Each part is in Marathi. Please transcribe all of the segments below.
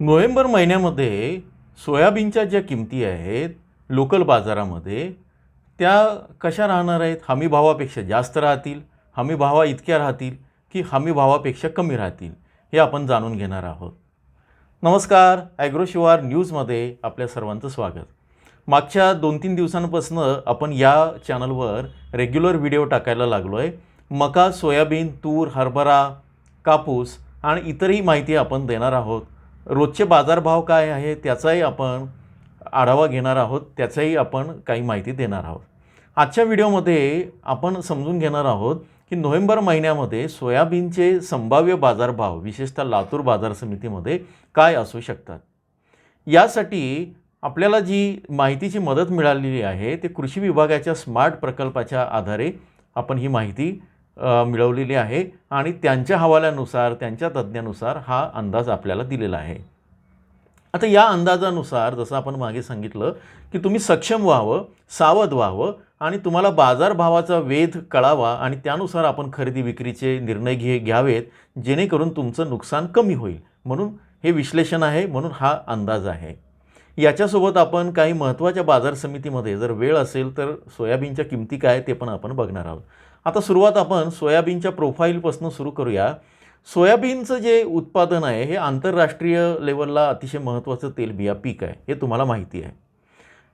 नोव्हेंबर महिन्यामध्ये सोयाबीनच्या ज्या किमती आहेत लोकल बाजारामध्ये त्या कशा राहणार आहेत? हमी भावापेक्षा जास्त राहतील? हमी भावा इतक्या राहतील की हमी भावापेक्षा कमी राहतील? हे आपण जाणून घेणार आहोत. नमस्कार ॲग्रोशिवार न्यूजमध्ये आपल्या सर्वांचं स्वागत. मागच्या दोन तीन दिवसांपासून आपण या चॅनलवर रेग्युलर व्हिडिओ टाकायला लागलो आहे मका सोयाबीन तूर हरभरा कापूस आणि इतरही माहिती आपण देणार आहोत. रोजचे बाजारभाव काय आहे त्याचाही आपण आढावा घेणार आहोत त्याचाही आपण काही माहिती देणार आहोत. आजच्या व्हिडिओमध्ये आपण समजून घेणार आहोत की नोव्हेंबर महिन्यामध्ये सोयाबीनचे संभाव्य बाजारभाव विशेषतः लातूर बाजार समितीमध्ये काय असू शकतात? यासाठी आपल्याला जी माहितीची मदत मिळालेली आहे ते कृषी विभागाच्या स्मार्ट प्रकल्पाच्या आधारे आपण ही माहिती मिळवलेली आहे आणि त्यांच्या हवाल्यानुसार त्यांच्या तज्ज्ञानुसार हा अंदाज आपल्याला दिलेला आहे. आता या अंदाजानुसार जसं आपण मागे सांगितलं की तुम्ही सक्षम व्हावं सावध व्हावं आणि तुम्हाला बाजारभावाचा वेध कळावा आणि त्यानुसार आपण खरेदी विक्रीचे निर्णय घे घ्यावेत जेणेकरून तुमचं नुकसान कमी होईल. म्हणून हे विश्लेषण आहे म्हणून हा अंदाज आहे. याच्यासोबत आपण काही महत्त्वाच्या बाजार समितीमध्ये जर वेळ असेल तर सोयाबीनच्या किमती काय ते पण आपण बघणार आहोत. आता सुरुवात आपण सोयाबीनच्या प्रोफाईलपासून सुरू करूया. सोयाबीनचं जे उत्पादन आहे हे आंतरराष्ट्रीय लेवलला अतिशय महत्त्वाचं तेलबिया पीक आहे हे तुम्हाला माहिती आहे.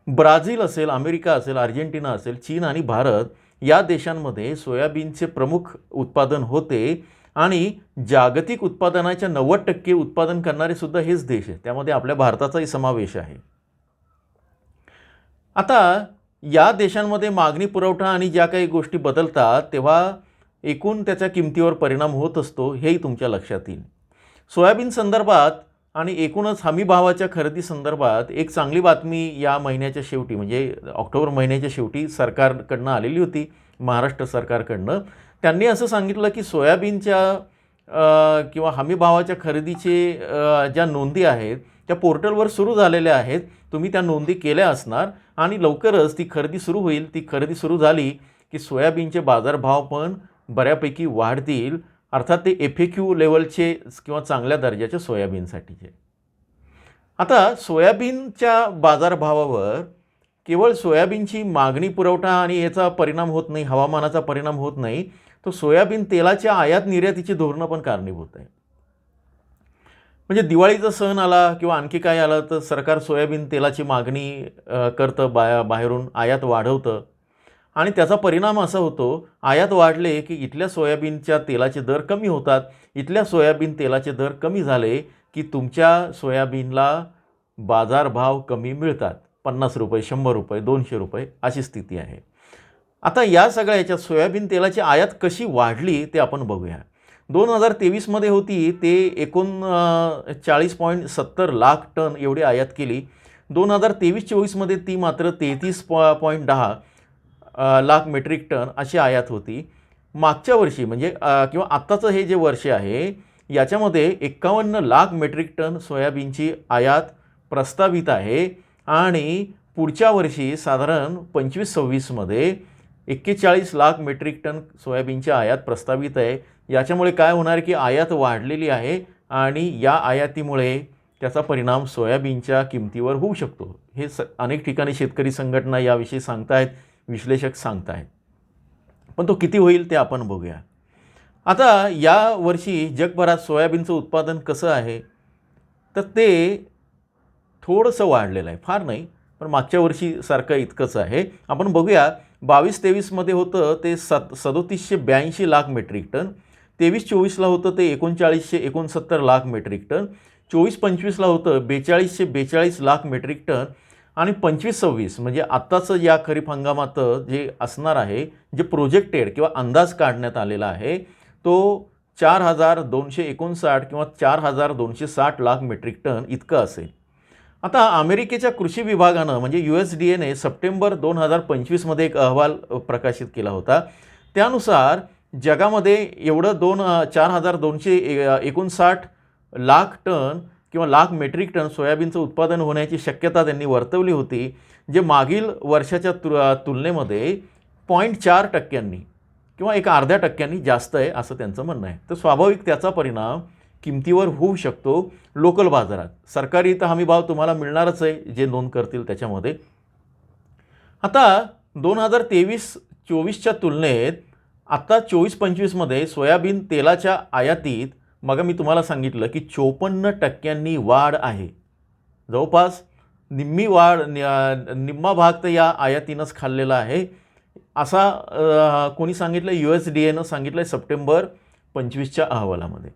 ब्राझील असेल अमेरिका असेल अर्जेंटिना असेल चीन आणि भारत या देशांमध्ये सोयाबीनचे प्रमुख उत्पादन होते आणि जागतिक उत्पादनाच्या नव्वद टक्के उत्पादन करणारे सुद्धा हेच देश आहे त्यामध्ये आपल्या भारताचाही समावेश आहे. आता या देशांमध्ये मागणी पुरवठा आणि ज्या काही गोष्टी बदलतात तेव्हा एकूण त्याच्या किमतीवर परिणाम होत असतो हेही तुमच्या लक्षात येईल. सोयाबीन संदर्भात आणि एकूणच हमी भावाच्या खरेदी संदर्भात एक चांगली बातमी या महिन्याच्या शेवटी म्हणजे ऑक्टोबर महिन्याच्या शेवटी सरकारकडनं आलेली होती महाराष्ट्र सरकारकडनं. त्यांनी असं सांगितलं की सोयाबीनच्या किंवा हमी भावाच्या खरेदीचे ज्या नोंदी आहेत त्या पोर्टलवर सुरू झालेल्या आहेत तुम्ही त्या नोंदी केल्या असणार आणि लवकरच ती खरेदी सुरू होईल. ती खरेदी सुरू झाली की सोयाबीनचे बाजारभाव पण बऱ्यापैकी वाढतील. अर्थात ते एफ ए क्यू लेवलचे किंवा चांगल्या दर्जाच्या सोयाबीनसाठीचे. आता सोयाबीनच्या बाजारभावावर केवळ सोयाबीनची मागणी पुरवठा आणि याचा परिणाम होत नाही हवामानाचा परिणाम होत नाही तो सोयाबीन तेलाच्या आयात निर्यातीची धोरणं पण कारणीभूत आहे म्हणजे दिवाळीचा सण आला किंवा आणखी काय आलं तर सरकार सोयाबीन तेलाची मागणी करतं बाया बाहेरून आयात वाढवतं. आणि त्याचा परिणाम असा होतो आयात वाढले की इथल्या सोयाबीनच्या तेलाचे दर कमी होतात. इथल्या सोयाबीन तेलाचे दर कमी झाले की तुमच्या सोयाबीनला बाजारभाव कमी मिळतात. पन्नास रुपये शंभर रुपये दोनशे रुपये अशी स्थिती आहे. आता या सगळ्या याच्यात सोयाबीन तेलाची आयात कशी वाढली ते आपण बघूया. दोन हजार तेवीसमध्ये होती ते एकूण चाळीस पॉईंट सत्तर लाख टन एवढी आयात केली. दोन हजार तेवीस चोवीसमध्ये ती मात्र तेहतीस पॉ पॉईंट दहा लाख मेट्रिक टन अशी आयात होती. मागच्या वर्षी म्हणजे किंवा आत्ताचं हे जे वर्ष आहे याच्यामध्ये एक्कावन्न लाख मेट्रिक टन सोयाबीनची आयात प्रस्तावित आहे आणि पुढच्या वर्षी साधारण पंचवीस सव्वीसमध्ये एक्केचाळीस लाख मेट्रिक टन सोयाबीनची आयात प्रस्तावित आहे. याच्यामुळे काय होणार की आयात वाढलेली आहे आणि या आयातीमुळे त्याचा परिणाम सोयाबीनच्या किमतीवर होऊ शकतो. हे स अनेक ठिकाणी शेतकरी संघटना याविषयी सांगतायत विश्लेषक सांगतायत. पण तो किती होईल ते आपण बघूया. आता या वर्षी जगभरात सोयाबीनचं उत्पादन कसं आहे? तर ते थोडंसं वाढलेलं आहे. फार नाही पण मागच्या वर्षीसारखं इतकंच आहे. आपण बघूया बावीस तेवीसमध्ये होतं ते सत सदोतीसशे ब्याऐंशी लाख मेट्रिक टन. तेवीस चोवीसला होतं ते एकोणचाळीसशे एकोणसत्तर लाख मेट्रिक टन चोवीस पंचवीसला होतं बेचाळीसशे बेचाळीस लाख मेट्रिक टन आणि पंचवीस सव्वीस. म्हणजे आत्ताचं या खरीप हंगामातं जे असणार आहे जे प्रोजेक्टेड किंवा अंदाज काढण्यात आलेला आहे तो चार हजार दोनशे एकोणसाठ किंवा चार हजार दोनशे साठ लाख मेट्रिक टन इतकं असेल. आता अमेरिकेच्या कृषी विभागानं म्हणजे यू एस डी एने सप्टेंबर दोन हजार पंचवीसमध्ये एक अहवाल प्रकाशित केला होता. त्यानुसार जगामध्ये एवढं दोन चार हजार दोनशे एकोणसाठ लाख टन किंवा लाख मेट्रिक टन सोयाबीनचं उत्पादन होण्याची शक्यता त्यांनी वर्तवली होती जे मागील वर्षाच्या तु तुलनेमध्ये पॉईंट चार टक्क्यांनी किंवा एक अर्ध्या टक्क्यांनी जास्त आहे असं त्यांचं म्हणणं आहे. तर स्वाभाविक त्याचा परिणाम किमतीवर होऊ शकतो लोकल बाजारात. सरकारी तर हमी भाव तुम्हाला मिळणारच आहे जे नोंद करतील त्याच्यामध्ये. आता दोन हजार तेवीस चोवीसच्या तुलनेत आत्ता चोवीस पंचवीसमध्ये सोयाबीन तेलाच्या आयातीत मग मी तुम्हाला सांगितलं की चोपन्न टक्क्यांनी वाढ आहे. जवळपास निम्मी वाढ निम्मा भाग तर या आयातीनंच खाल्लेला आहे. असा कोणी सांगितलं? यू एस डी एनं सांगितलं सप्टेंबर पंचवीसच्या अहवालामध्ये.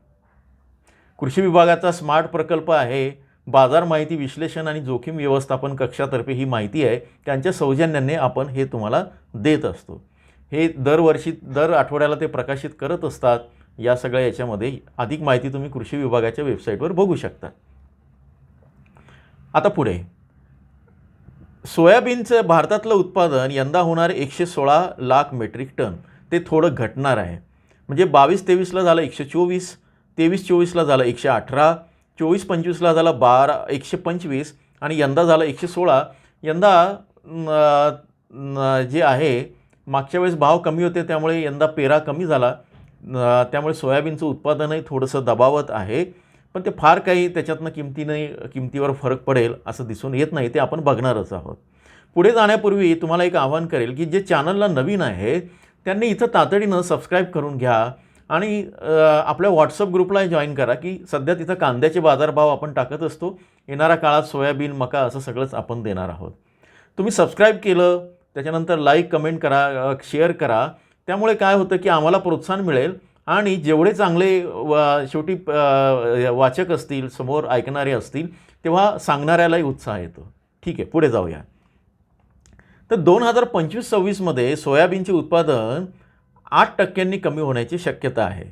कृषी विभागाचा स्मार्ट प्रकल्प आहे. बाजार माहिती विश्लेषण आणि जोखीम व्यवस्थापन कक्षातर्फे ही माहिती आहे. त्यांच्या सौजन्याने आपण हे तुम्हाला देत असतो. हे दरवर्षी दर आठवड्याला ते प्रकाशित करत असतात या सगळ्या याच्यामध्ये अधिक माहिती तुम्ही कृषी विभागाच्या वेबसाईटवर बघू शकता. आता पुढे. सोयाबीनचं भारतातलं उत्पादन यंदा होणार एकशे सोळा लाख मेट्रिक टन. ते थोडं घटणार आहे. म्हणजे बावीस तेवीसला झालं एकशे चोवीस तेवीस चोवीसला झालं एकशे अठरा चोवीस पंचवीसला झालं बारा एकशे पंचवीस आणि यंदा झालं एकशे सोळा. यंदा जे आहे मागच्या वेळेस भाव कमी होते त्यामुळे यंदा पेरा कमी झाला. त्यामुळे सोयाबीनचं उत्पादनही थोडंसं दबावत आहे. पण ते फार काही त्याच्यातनं किमतीने किमतीवर फरक पडेल असं दिसून येत नाही ते आपण बघणारच आहोत. पुढे जाण्यापूर्वी तुम्हाला एक आवाहन करेल की जे चॅनलला नवीन आहे त्यांनी इथं तातडीनं सबस्क्राईब करून घ्या आणि आपल्या व्हॉट्सअप ग्रुपला जॉईन करा की सध्या तिथं कांद्याचे बाजारभाव आपण टाकत असतो. येणाऱ्या काळात सोयाबीन मका असं सगळंच आपण देणार आहोत. तुम्ही सबस्क्राईब केलं त्याच्यानंतर लाईक कमेंट करा शेअर करा. त्यामुळे काय होतं की आम्हाला प्रोत्साहन मिळेल आणि जेवढे चांगले वा शेवटी वाचक असतील समोर ऐकणारे असतील तेव्हा सांगणाऱ्यालाही उत्साह येतो. ठीक आहे पुढे जाऊया. तर दोन हजार पंचवीस सव्वीसमध्ये सोयाबीनचे उत्पादन आठ टक्क्यांनी कमी होण्याची शक्यता आहे.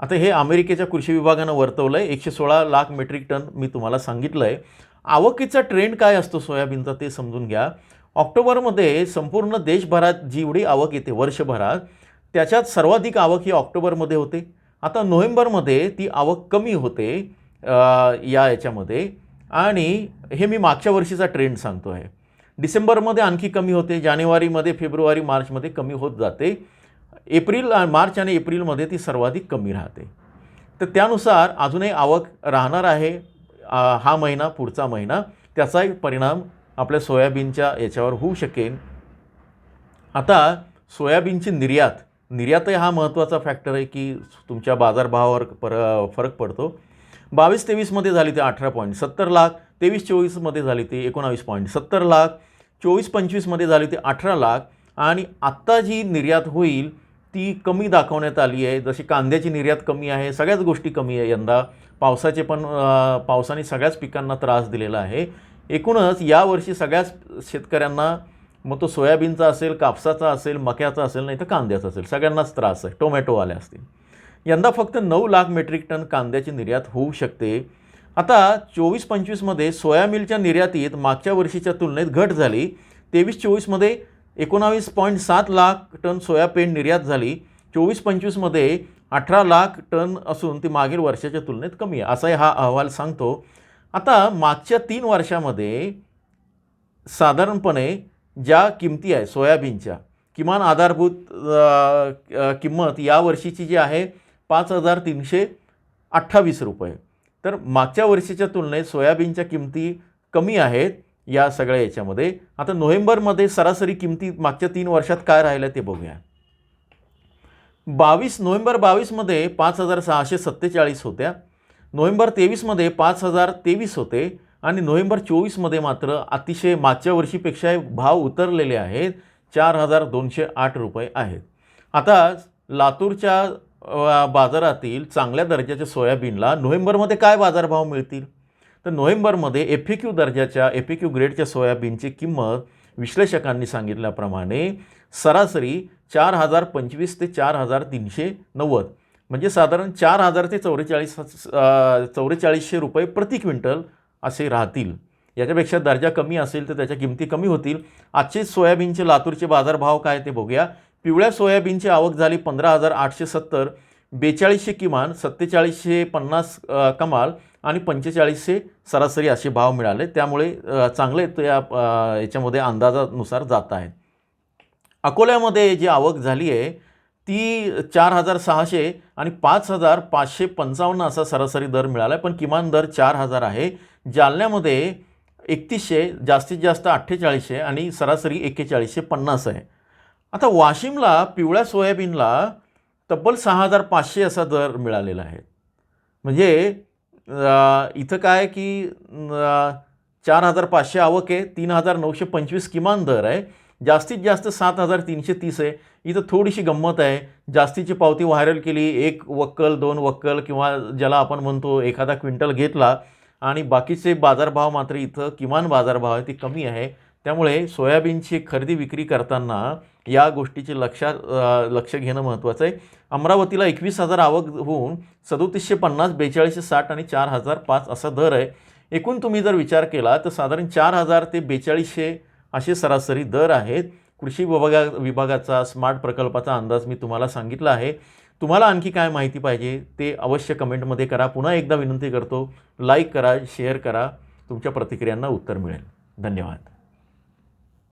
आता हे अमेरिकेच्या कृषी विभागानं वर्तवलं आहे एकशे सोळा लाख मेट्रिक टन मी तुम्हाला सांगितलं आहे आवकीचा ट्रेंड काय असतो सोयाबीनचा ते समजून घ्या. ऑक्टोबरमध्ये संपूर्ण देशभरात जेवढी आवक येते वर्षभरात त्याच्यात सर्वाधिक आवक ही ऑक्टोबरमध्ये होते. आता नोव्हेंबरमध्ये ती आवक कमी होते या याच्यामध्ये. आणि हे मी मागच्या वर्षीचा ट्रेंड सांगतो आहे डिसेंबरमध्ये आणखी कमी होते जानेवारीमध्ये फेब्रुवारी मार्चमध्ये कमी होत जाते. एप्रिल मार्च आणि एप्रिलमध्ये ती सर्वाधिक कमी राहते. तर त्यानुसार अजूनही आवक राहणार आहे हा महिना पुढचा महिना. त्याचाही परिणाम आपल्या सोयाबीनच्या याच्यावर होऊ शकेल आता सोयाबीनची निर्यात निर्यातही हा महत्त्वाचा फॅक्टर आहे की तुमच्या बाजारभावावर पर फरक पडतो. बावीस तेवीसमध्ये झाली ते अठरा पॉईंट सत्तर लाख तेवीस चोवीसमध्ये झाली ते एकोणावीस पॉईंट सत्तर लाख चोवीस पंचवीसमध्ये झाली ते अठरा लाख आणि आत्ता जी निर्यात होईल ती कमी दाखवण्यात आली आहे. जशी कांद्याची निर्यात कमी आहे सगळ्याच गोष्टी कमी आहे यंदा. पावसाचे पण पावसाने सगळ्याच पिकांना त्रास दिलेला आहे. एकूणच यावर्षी सगळ्याच शेतकऱ्यांना मग तो सोयाबीनचा असेल कापसाचा असेल मक्याचा असेल नाही तर कांद्याचा असेल सगळ्यांनाच त्रास आहे टोमॅटोवाले असतील. यंदा फक्त नऊ लाख मेट्रिक टन कांद्याची निर्यात होऊ शकते. आता चोवीस पंचवीसमध्ये सोया मिलच्या निर्यातीत मागच्या वर्षीच्या तुलनेत घट झाली. तेवीस चोवीसमध्ये एकोणावीस पॉईंट सात लाख टन सोयाबीन निर्यात झाली. चोवीस पंचवीसमध्ये अठरा लाख टन असून ती मागील वर्षाच्या तुलनेत कमी आहे. असाही हा अहवाल सांगतो. आता मागच्या तीन वर्षामध्ये साधारणपणे ज्या किमती आहे सोयाबीनच्या किमान आधारभूत किंमत या वर्षीची जी आहे पाच हजार तीनशे अठ्ठावीस रुपये. तर मागच्या वर्षीच्या तुलनेत सोयाबीनच्या किमती कमी आहेत या सगळ्या याच्यामध्ये. आता नोव्हेंबरमध्ये सरासरी किमती मागच्या तीन वर्षात काय राहिल्या ते बघूया. बावीस नोव्हेंबर बावीसमध्ये पाच हजार सहाशे सत्तेचाळीस होत्या. नोव्हेंबर तेवीसमध्ये पाच हजार तेवीस होते आणि नोव्हेंबर चोवीसमध्ये मात्र अतिशय मागच्या वर्षीपेक्षा भाव उतरलेले आहेत. चार हजार दोनशे आठ रुपये आहेत. आता लातूरच्या बाजारातील चांगल्या दर्जाच्या सोयाबीनला नोव्हेंबरमध्ये काय बाजारभाव मिळतील? तर नोव्हेंबरमध्ये एफ ए क्यू दर्जाच्या एफ ए क्यू ग्रेडच्या सोयाबीनची किंमत विश्लेषकांनी सांगितल्याप्रमाणे सरासरी चार हजार पंचवीस ते चार हजार तीनशे नव्वद. म्हणजे साधारण चार हजार ते चौवेचाळीस चौवेचाळीसशे रुपये प्रति क्विंटल असे राहतील. याच्यापेक्षा दर्जा कमी असेल तर त्याच्या किमती कमी होतील. आजचे सोयाबीनचे लातूरचे बाजारभाव काय ते बघूया. पिवळ्या सोयाबीनची आवक झाली पंधरा हजार आठशे सत्तर. बेचाळीसशे किमान सत्तेचाळीसशे पन्नास कमाल आणि पंचेचाळीसशे सरासरी असे भाव मिळाले. त्यामुळे चांगले तो या याच्यामध्ये अंदाजानुसार जात आहेत. अकोल्यामध्ये जी आवक झाली आहे ती चार हजार सहाशे आणि पाच हजार पाचशे पंचावन्न असा सरासरी दर मिळाला आहे पण किमान दर चार हजार आहे. जालन्यामध्ये एकतीसशे जास्तीत जास्त अठ्ठेचाळीसशे आणि सरासरी एक्केचाळीसशे पन्नास आहे. आता वाशिमला पिवळ्या सोयाबीनला तब्बल सहा हजार पाचशे असा दर मिळालेला आहे. म्हणजे इथं काय की चार हजार पाचशे आवक आहे तीन हजार नऊशे पंचवीस किमान दर आहे. जास्तीत जास्त सात हजार तीनशे तीस आहे. इथं थोडीशी गंमत आहे. जास्तीची पावती व्हायरल केली. एक वक्कल दोन वक्कल किंवा ज्याला आपण म्हणतो एखादा क्विंटल घेतला आणि बाकीचे बाजारभाव मात्र इथं किमान बाजारभाव आहे ते कमी आहे. त्यामुळे सोयाबीनची खरेदी विक्री करताना या गोष्टीचे लक्षात लक्ष घेणं महत्त्वाचं आहे. अमरावतीला एकवीस हजार आवक होऊन सदोतीसशे पन्नास बेचाळीसशे साठ आणि चार हजार पाच असा दर आहे. एकूण तुम्ही जर विचार केला तर साधारण चार हजार ते बेचाळीसशे असे सरासरी दर आहेत. कृषी विभागा विभागाचा स्मार्ट प्रकल्पाचा अंदाज मी तुम्हाला सांगितला आहे. तुम्हाला आणखी काय माहिती पाहिजे ते अवश्य कमेंटमध्ये करा. पुन्हा एकदा विनंती करतो लाईक करा शेअर करा. तुमच्या प्रतिक्रियांना उत्तर मिळेल. धन्यवाद.